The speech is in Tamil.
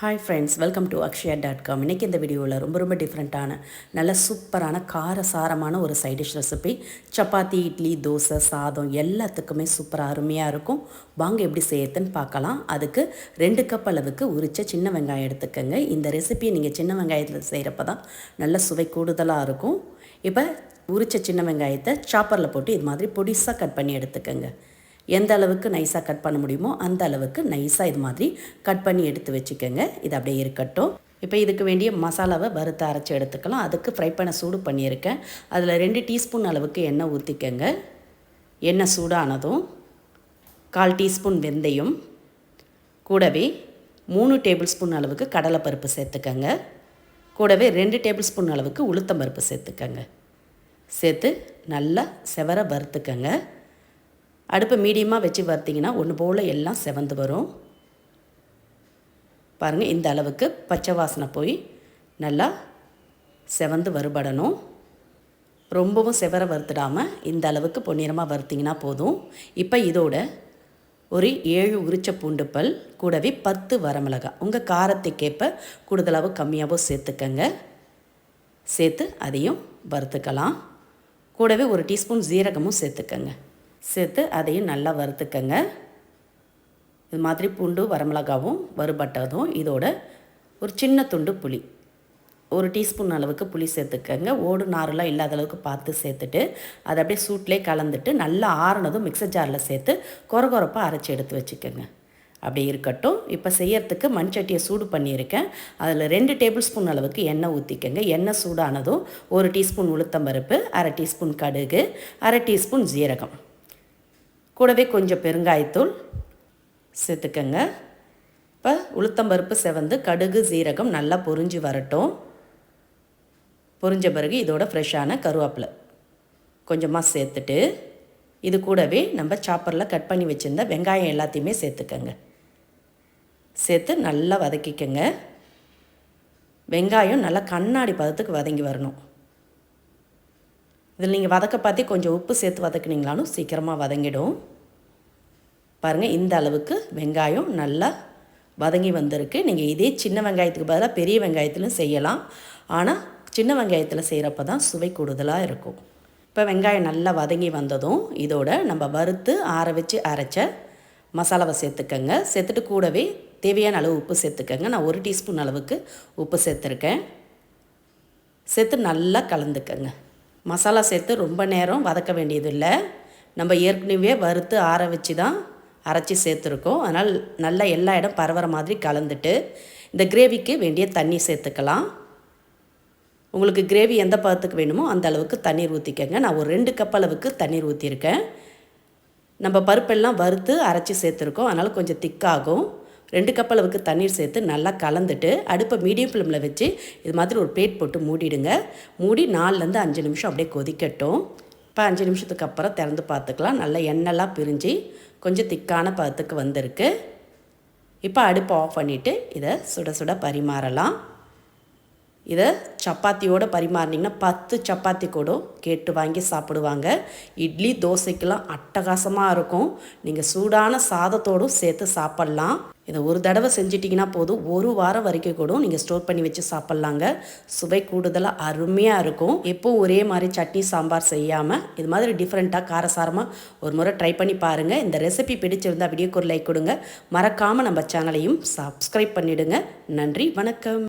Hi friends welcome to Akshaya dot com இன்றைக்கி இந்த வீடியோவில் ரொம்ப ரொம்ப டிஃப்ரெண்ட்டான நல்ல சூப்பரான காரசாரமான ஒரு side dish recipe chapati idli dosa சாதம் எல்லாத்துக்குமே சூப்பராக அருமையாக இருக்கும். வாங்க எப்படி செய்யறதுன்னு பார்க்கலாம். அதுக்கு ரெண்டு கப் அளவுக்கு உரித்த சின்ன வெங்காயம் எடுத்துக்கோங்க. இந்த ரெசிபியை நீங்கள் சின்ன வெங்காயத்தில் செய்கிறப்ப தான் நல்ல சுவை கூடுதலாக இருக்கும். இப்போ உரித்த சின்ன வெங்காயத்தை சாப்பரில் போட்டு இது மாதிரி பொடிசாக கட் பண்ணி எடுத்துக்கோங்க. எந்த அளவுக்கு நைஸாக கட் பண்ண முடியுமோ அந்த அளவுக்கு நைஸாக இது மாதிரி கட் பண்ணி எடுத்து வச்சுக்கோங்க. இது அப்படியே இருக்கட்டும். இப்போ இதுக்கு வேண்டிய மசாலாவை வறுத்து அரைச்சி எடுத்துக்கலாம். அதுக்கு ஃப்ரை பண்ண சூடு பண்ணியிருக்கேன். அதில் ரெண்டு டீஸ்பூன் அளவுக்கு எண்ணெய் ஊற்றிக்கங்க எண்ணெய் சூடானதும் கால் டீஸ்பூன் வெந்தயம். கூடவே மூணு டேபிள் ஸ்பூன் அளவுக்கு கடலைப்பருப்பு சேர்த்துக்கங்க. கூடவே ரெண்டு டேபிள் ஸ்பூன் அளவுக்கு உளுத்தம்பருப்பு சேர்த்துக்கங்க. சேர்த்து நல்லா செவர வறுத்துக்கங்க. அடுப்பை மீடியமாக வச்சு வறுத்திங்கன்னா ஒன்று போல் எல்லாம் செவந்து வரும். பாருங்கள் இந்த அளவுக்கு பச்சை வாசனை போய் நல்லா செவந்து வறுபடணும். ரொம்பவும் செவர வறுத்துடாமல் இந்த அளவுக்கு பொன்னிறமாக வறுத்திங்கன்னா போதும். இப்போ இதோட ஒரு ஏழு உரிச்ச பூண்டு பல் கூடவே பத்து வரமிளகா உங்கள் காரத்துக்கேற்ப கூடுதலாகவும் கம்மியாகவும் சேர்த்துக்கங்க. சேர்த்து அதையும் வறுத்துக்கலாம். கூடவே ஒரு டீஸ்பூன் ஜீரகமும் சேர்த்துக்கங்க. சேர்த்து அதையும் நல்லா வறுத்துக்கங்க. இது மாதிரி பூண்டு வரமிளகாவும் வறுபட்டதும் இதோட ஒரு சின்ன துண்டு புளி. ஒரு டீஸ்பூன் அளவுக்கு புளி சேர்த்துக்கங்க. ஓடு நாரெலாம் இல்லாத அளவுக்கு பார்த்து சேர்த்துட்டு அதை அப்படியே சூட்லேயே கலந்துட்டு நல்லா ஆறுனதும் மிக்சர் ஜாரில் சேர்த்து கொரகொரப்பாக அரைச்சி எடுத்து வச்சுக்கோங்க. அப்படி இருக்கட்டும். இப்போ செய்யறதுக்கு மண் சட்டியை சூடு பண்ணியிருக்கேன். அதில் ரெண்டு டேபிள் ஸ்பூன் அளவுக்கு எண்ணெய் ஊற்றிக்கங்க எண்ணெய் சூடானதும் ஒரு டீஸ்பூன் உளுத்தம்பருப்பு அரை டீஸ்பூன் கடுகு அரை டீஸ்பூன் ஜீரகம். கூடவே கொஞ்சம் பெருங்காயத்தூள் சேர்த்துக்கங்க. இப்போ உளுத்தம்பருப்பு செவந்து கடுகு சீரகம் நல்லா பொறிஞ்சு வரட்டும். பொரிஞ்ச பிறகு இதோட ஃப்ரெஷ்ஷான கருவேப்பிலை கொஞ்சமாக சேர்த்துட்டு இது கூடவே நம்ம சாப்பரில் கட் பண்ணி வச்சுருந்த வெங்காயம் எல்லாத்தையுமே சேர்த்துக்கங்க. சேர்த்து நல்லா வதக்கிக்கங்க. வெங்காயம் நல்லா கண்ணாடி பதத்துக்கு வதங்கி வரணும். இதில் நீங்கள் வதக்க பார்த்து கொஞ்சம் உப்பு சேர்த்து வதக்குனீங்களாலும் சீக்கிரமாக வதங்கிடும். பாருங்கள் இந்த அளவுக்கு வெங்காயம் நல்லா வதங்கி வந்திருக்கு. நீங்கள் இதே சின்ன வெங்காயத்துக்கு பதிலாக பெரிய வெங்காயத்திலும் செய்யலாம். ஆனால் சின்ன வெங்காயத்தில் செய்கிறப்ப தான் சுவை கூடுதலாக இருக்கும். இப்போ வெங்காயம் நல்லா வதங்கி வந்ததும் இதோட நம்ம வறுத்து ஆற வச்சு அரைச்ச மசாலாவை சேர்த்துக்கங்க. சேர்த்துட்டு கூடவே தேவையான அளவு உப்பு சேர்த்துக்கங்க. நான் ஒரு டீஸ்பூன் அளவுக்கு உப்பு சேர்த்துருக்கேன். சேர்த்து நல்லா கலந்துக்கங்க. மசாலா சேர்த்து ரொம்ப நேரம் வதக்க வேண்டியதில்லை. நம்ம ஏற்கனவே வறுத்து ஆற வச்சு தான் அரைச்சி சேர்த்துருக்கோம். அதனால் நல்லா எல்லா இடம் பரவுற மாதிரி கலந்துட்டு இந்த கிரேவிக்கு வேண்டிய தண்ணி சேர்த்துக்கலாம். உங்களுக்கு கிரேவி எந்த பதத்துக்கு வேணுமோ அந்த அளவுக்கு தண்ணீர் ஊற்றிக்கங்க நான் ஒரு ரெண்டு கப் அளவுக்கு தண்ணீர் ஊற்றிருக்கேன் நம்ம பருப்பெல்லாம் வறுத்து அரைச்சி சேர்த்துருக்கோம். அதனால் கொஞ்சம் திக்காகும். ரெண்டு கப் அளவுக்கு தண்ணீர் சேர்த்து நல்லா கலந்துட்டு அடுப்பை மீடியம் ஃப்ளேமில் வச்சு இது மாதிரி ஒரு பிளேட் போட்டு மூடிடுங்க. மூடி நாலுலேருந்து அஞ்சு நிமிஷம் அப்படியே கொதிக்கட்டும். இப்போ அஞ்சு நிமிஷத்துக்கு அப்புறம் திறந்து பார்த்துக்கலாம். நல்லா எண்ணெய்லாம் பிரிஞ்சு கொஞ்சம் திக்கான பதத்துக்கு வந்திருக்கு. இப்போ அடுப்பை ஆஃப் பண்ணிவிட்டு இதை சுட சுட பரிமாறலாம். இதை சப்பாத்தியோடு பரிமாறினீங்கன்னா பத்து சப்பாத்தி கூட கேட்டு வாங்கி சாப்பிடுவாங்க. இட்லி தோசைக்கெல்லாம் அட்டகாசமாக இருக்கும். நீங்கள் சூடான சாதத்தோடும் சேர்த்து சாப்பிட்லாம். இதை ஒரு தடவை செஞ்சிட்டிங்கன்னா போதும். ஒரு வாரம் வரைக்கும் கூட நீங்கள் ஸ்டோர் பண்ணி வச்சு சாப்பிட்லாங்க. சுவை கூடுதலாக அருமையாக இருக்கும். எப்போ ஒரே மாதிரி சட்னி சாம்பார் செய்யாமல் இது மாதிரி டிஃப்ரெண்ட்டாக காரசாரமாக ஒரு முறை ட்ரை பண்ணி பாருங்கள் இந்த ரெசிபி பிடிச்சிருந்தால் வீடியோக்கு ஒரு லைக் கொடுங்க. மறக்காமல் நம்ம சேனலையும் சப்ஸ்கிரைப் பண்ணிவிடுங்க நன்றி வணக்கம்.